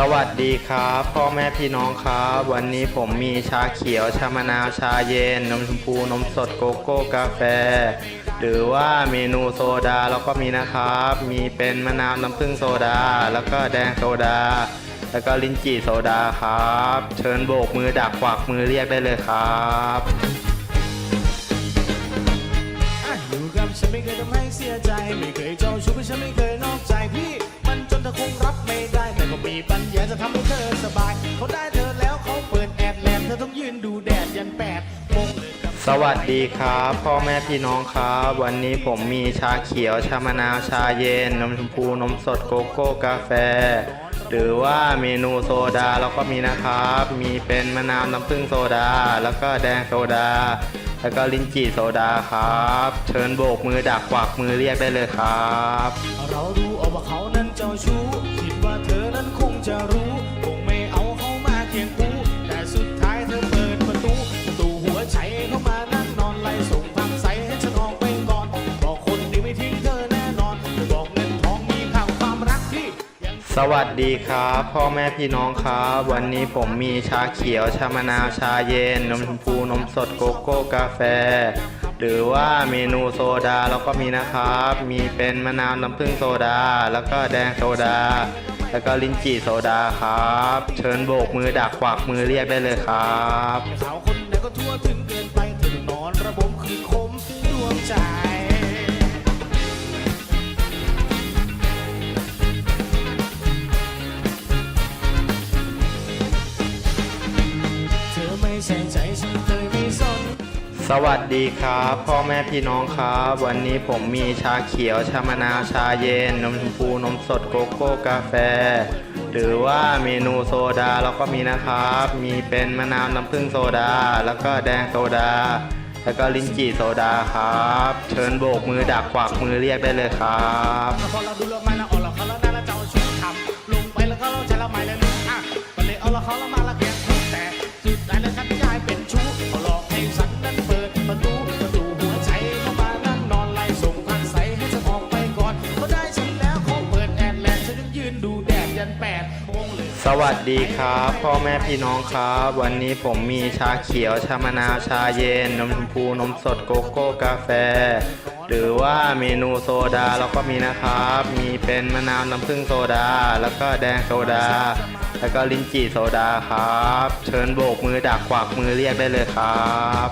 สวัสดีครับ พ่อแม่พี่น้องครับ วันนี้ผมมีชาเขียวชามะนาวชาเย็น นมชมพูนมสดโกโก้กาแฟ หรือว่าเมนูโซดาแล้วก็มีนะครับ มีเป็นมะนาวน้ำผึ้งโซดา แล้วก็แดงโซดา แล้วก็ลิ้นจี่โซดาครับ เชิญโบกมือดักขวักมือเรียกได้เลยครับอยู่กับฉันไม่เคยทำให้เสียใจไม่เคยจ้าชู้ ดูแดดยันแปดโมงเลยกับสวัสดีครับ พ่อแม่พี่น้องครับ วันนี้ผมมีชาเขียวชามะนาวชาเย็น นมชมพูนมสดโกโก้กาแฟ หรือว่าเมนูโซดาแล้วก็มีนะครับ มีเป็นมะนาวน้ำผึ้งโซดา แล้วก็แดงโซดา แล้วก็ลิ้นจี่โซดาครับ เชิญโบกมือดักขวักมือเรียกได้เลยครับ เรารู้เอาว่าเขานั้นเจ้าชู้คิด สวัสดีครับ พ่อแม่พี่น้องครับ วันนี้ผมมีชาเขียวชามะนาวชาเย็น นมชมพูนมสดโกโก้กาแฟ หรือว่าเมนูโซดาแล้วก็มีนะครับ มีเป็นมะนาวน้ำผึ้งโซดา แล้วก็แดงโซดา แล้วก็ลิ้นจี่โซดาครับ เชิญโบกมือดักขวักมือเรียกได้เลยครับ ใส่ใจฉันเคยไม่สน สวัสดีครับ พ่อแม่พี่น้องครับ วันนี้ผมมีชาเขียว ชามะนาว ชาเย็น นมชมพูนมสดโกโก้กาแฟ หรือว่าเมนูโซดาแล้วก็มีนะครับ มีเป็นมะนาวน้ำผึ้งโซดา แล้วก็แดงโซดา แล้วก็ลิ้นจี่โซดาครับ เชิญโบกมือดักขวักมือเรียกได้เลยครับพอเราดูเรามาแล้วอ่อนเราเขาแล้วน่าแล้วเจ้าชู้ทำลงไปแล้วเขาเราใจเราไม่แล้วลืมอะก็เลยเอาเราเขาแล้วมา ดูแดดยันแปดโมงเลยสวัสดีครับ พ่อแม่พี่น้องครับ วันนี้ผมมีชาเขียวชามะนาวชาเย็น นมชมพูนมสดโกโก้กาแฟ หรือว่าเมนูโซดาแล้วก็มีนะครับ มีเป็นมะนาวน้ำผึ้งโซดา แล้วก็แดงโซดา แล้วก็ลิ้นจี่โซดาครับ เชิญโบกมือดักขวักมือเรียกได้เลยครับ